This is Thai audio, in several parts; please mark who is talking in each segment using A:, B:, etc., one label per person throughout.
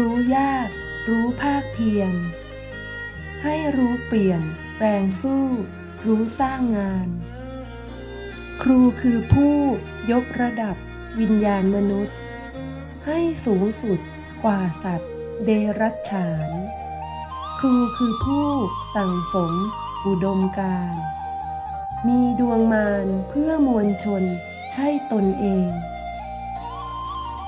A: รู้ยาก รู้ภาคเพียร ให้รู้เปลี่ยน แปลงสู้ รู้สร้างงาน ครูคือผู้ยกระดับ วิญญาณมนุษย์ ให้สูงสุดกว่าสัตว์ เดรัจฉาน ครูคือผู้สั่งสม อุดมการมีดวงมารเพื่อมวลชนใช่ตนเอง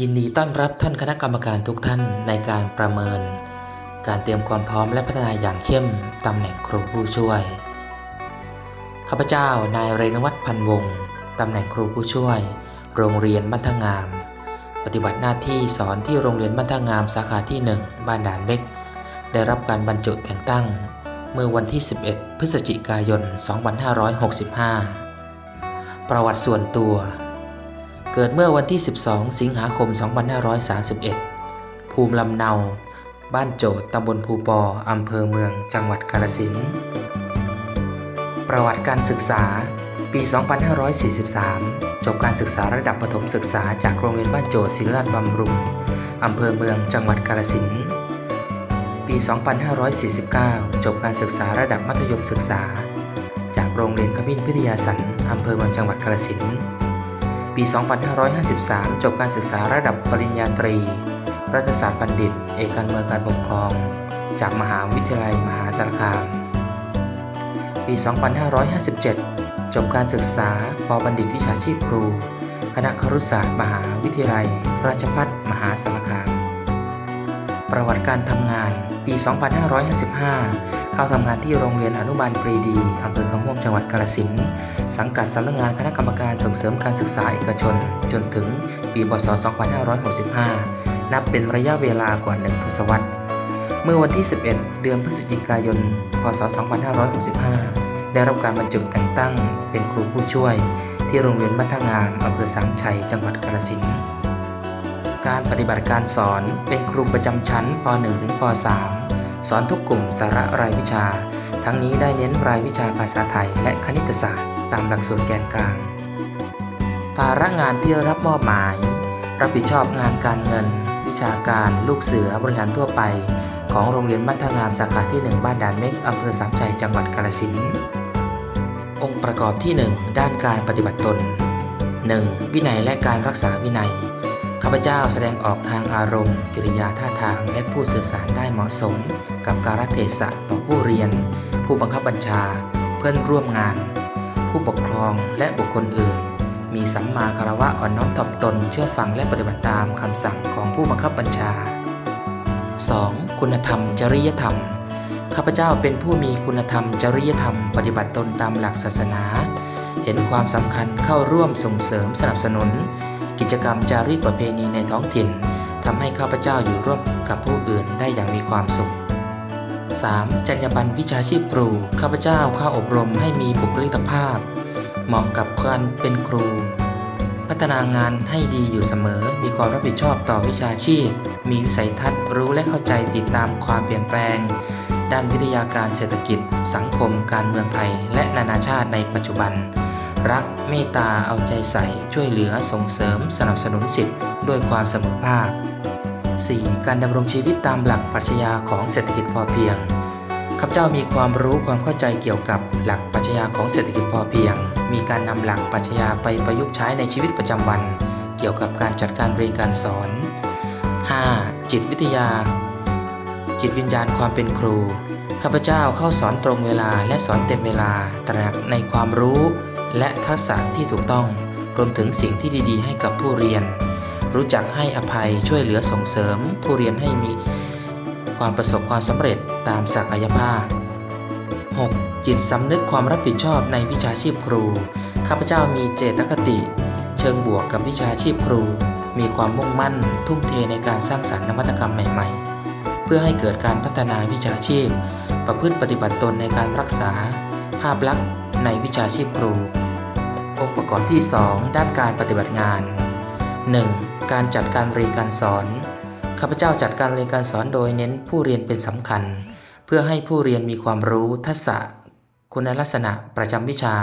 B: ยินดีต้อนรับท่านคณะกรรมการทุกท่านในการประเมิน การเตรียมความพร้อมและพัฒนาอย่างเข้มตำแหน่งครูผู้ช่วย ข้าพเจ้า นายเรนวัฒน์พันวงศ์ตำแหน่งครูผู้ช่วย โรงเรียนบ้านท่างาม ปฏิบัติหน้าที่สอนที่โรงเรียนบ้านท่างามสาขาที่ 1 บ้านด่านเบกได้รับการบรรจุแต่งตั้ง เมื่อวันที่ 11 พฤศจิกายน 2565 ประวัติส่วนตัว เกิดเมื่อวันที่ 12 สิงหาคม 2531 ภูมิลำเนา บ้านโจทย์ตำบลภูปออำเภอเมือง จังหวัดกาฬสินธุ์ ประวัติการศึกษา ปี 2543 จบการศึกษาระดับประถมศึกษาจากโรงเรียนบ้านโจทศิริราชบำรุง อำเภอเมืองจังหวัดกาฬสินธุ์ปี 2549 จบการศึกษาระดับมัธยมศึกษา จากโรงเรียนขมิ้นพิทยาสันอำเภอเมืองจังหวัดกาฬสินธุ์ปี 2553 จบการศึกษาระดับปริญญาตรี รัฐศาสตร์บัณฑิต เอกการเมืองการปกครอง จากมหาวิทยาลัยมหาสารคาม ปี 2557 จบการศึกษาปบัณฑิตวิชาชีพครู คณะครุศาสตร์มหาวิทยาลัย ราชภัฏมหาสารคาม ประวัติการทำงานปี 2555 เข้าทำงานที่โรงเรียนอนุบาลปรีดีอำเภอขะม่วงจังหวัดกาฬสินธุ์สังกัดสำนักงานคณะกรรมการส่งเสริมการศึกษาเอกชน จนถึงปี พศ 2565 นับเป็นระยะเวลากว่าหนึ่งทศวรรษ เมื่อวันที่ 11 เดือนพฤศจิกายน พศ 2565 ได้รับการบรรจุแต่งตั้งเป็นครูผู้ช่วย ที่โรงเรียนมัธงามอำเภอสามชัย จังหวัดกาฬสินธุ์การปฏิบัติการสอนเป็นครูประจำชั้นป .1 ถึงป .3 สอนทุกกลุ่มสาระรายวิชา ทั้งนี้ได้เน้นรายวิชาภาษาไทยและคณิตศาสตร์ ตามหลักสูตรแกนกลาง ภาระงานที่รับมอบหมาย รับผิดชอบงานการเงิน วิชาการ ลูกเสือบริหารทั่วไป ของโรงเรียนมัธงามสาขาที่ 1 บ้านด่านเม็กอำเภอสามชัยจังหวัดกาฬสินธุ์องค์ประกอบที่ 1 ด้านการปฏิบัติตน 1. วินัยและการรักษาวินัย ข้าพเจ้าแสดงออกทางอารมณ์ กิริยาท่าทางและผู้สื่อสารได้เหมาะสม กับการเทศะต่อผู้เรียน ผู้บังคับบัญชา เพื่อนร่วมงาน ผู้ปกครองและบุคคลอื่น มีสัมมาคารวะอ่อนน้อมถ่อมตนเชื่อฟังและปฏิบัติตามคำสั่งของผู้บังคับบัญชา 2. คุณธรรม จริยธรรม ข้าพเจ้าเป็นผู้มีคุณธรรม จริยธรรม ปฏิบัติตนตามหลักศาสนา เห็นความสำคัญเข้าร่วมส่งเสริมสนับสนุน กิจกรรมจารีตประเพณีในท้องถิ่นทำให้ข้าพเจ้าอยู่ร่วมกับผู้อื่นได้อย่างมีความสุข 3. จรรยาบรรณวิชาชีพครู ข้าพเจ้าเข้าอบรมให้มีบุคลิกภาพ เหมาะกับการเป็นครู พัฒนางานให้ดีอยู่เสมอ มีความรับผิดชอบต่อวิชาชีพ มีวิสัยทัศน์รู้และเข้าใจติดตามความเปลี่ยนแปลง ด้านวิทยาการเศรษฐกิจ สังคม การเมืองไทย และนานาชาติในปัจจุบัน รักเมตตาเอาใจใส่ ช่วยเหลือส่งเสริม สนับสนุนสิทธิ์ด้วยความเสมอภาค 4. การดำรงชีวิตตามหลักปรัชญาของเศรษฐกิจพอเพียง ข้าพเจ้ามีความรู้ความเข้าใจเกี่ยวกับหลักปรัชญาของเศรษฐกิจพอเพียง มีการนำหลักปรัชญาไปประยุกต์ใช้ในชีวิตประจำวัน เกี่ยวกับการจัดการเรียนการสอน 5. จิตวิทยา จิตวิญญาณความเป็นครู ข้าพเจ้าเข้าสอนตรงเวลาและสอนเต็มเวลา ตระหนักในความรู้และทักษะที่ถูกต้อง รวมถึงสิ่งที่ดีๆ ให้กับผู้เรียน รู้จักให้อภัยช่วยเหลือส่งเสริม ผู้เรียนให้มี ความประสบความสำเร็จตามศักยภาพ 6. จิตสำนึกความรับผิดชอบในวิชาชีพครู ข้าพเจ้ามีเจตคติ เชิงบวกกับวิชาชีพครู มีความมุ่งมั่น ทุ่มเทในการสร้างสรรค์นวัตกรรมใหม่ๆ เพื่อให้เกิดการพัฒนาวิชาชีพ ประพฤติปฏิบัติตนในการรักษา ภาพลักษณ์ในวิชาชีพครู องค์ประกอบที่ 2 ด้านการปฏิบัติงาน 1. การจัดการเรียนการสอน ข้าพเจ้าจัดการเรียนการสอนโดยเน้นผู้เรียนเป็นสำคัญ เพื่อให้ผู้เรียนมีความรู้ทักษะ คุณลักษณะประจำวิชา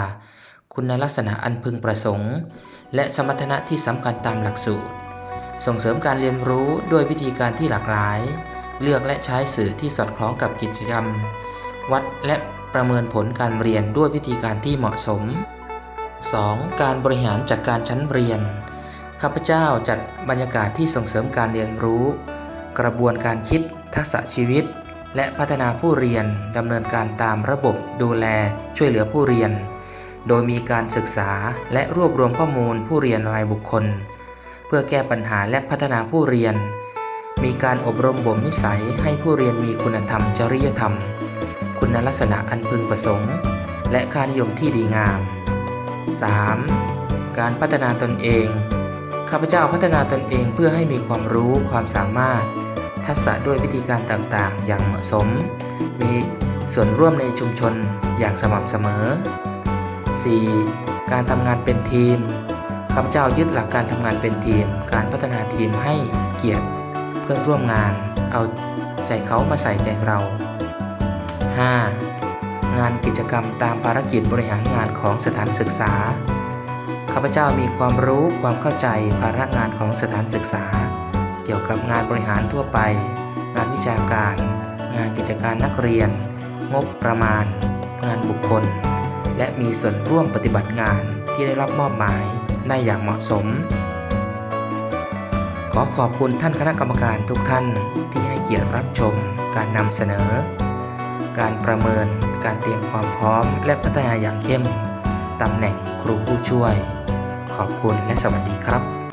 B: คุณลักษณะอันพึงประสงค์ และสมรรถนะที่สำคัญตามหลักสูตร ส่งเสริมการเรียนรู้ด้วยวิธีการที่หลากหลาย เลือกและใช้สื่อที่สอดคล้องกับกิจกรรม วัดและประเมินผลการเรียนด้วยวิธีการที่เหมาะสม 2. การบริหารจัดการชั้นเรียน ข้าพเจ้าจัดบรรยากาศที่ส่งเสริมการเรียนรู้ กระบวนการคิดทักษะชีวิต และพัฒนาผู้เรียนดำเนินการตามระบบดูแลช่วยเหลือผู้เรียน โดยมีการศึกษาและรวบรวมข้อมูลผู้เรียนรายบุคคล เพื่อแก้ปัญหาและพัฒนาผู้เรียน มีการอบรมบ่มนิสัยให้ผู้เรียนมีคุณธรรมจริยธรรม คุณลักษณะอันพึงประสงค์ และค่านิยมที่ดีงาม 3. การพัฒนาตนเอง ข้าพเจ้าพัฒนาตนเองเพื่อให้มีความรู้ความสามารถ ทักษะด้วยวิธีการต่างๆ อย่างเหมาะสม มีส่วนร่วมในชุมชนอย่างสม่ำเสมอ 4. การทำงานเป็นทีมข้าพเจ้ายึดหลักการทำงานเป็นทีม การพัฒนาทีมให้เกียรติเพื่อนร่วมงาน เอาใจเขามาใส่ใจเรา 5. งานกิจกรรมตามภารกิจบริหารงานของสถานศึกษา ข้าพเจ้ามีความรู้ความเข้าใจภาระงานของสถานศึกษา เกี่ยวกับงานบริหารทั่วไป งานวิชาการ งานกิจการนักเรียน งบประมาณ งานบุคคล และมีส่วนร่วมปฏิบัติงานที่ได้รับมอบหมายได้อย่างเหมาะสม ขอขอบคุณท่านคณะกรรมการทุกท่านที่ให้เกียรติรับชมการนำเสนอ การประเมิน การเตรียมความพร้อม และพัฒนาอย่างเข้มตำแหน่งครูผู้ช่วย ขอบคุณและสวัสดีครับ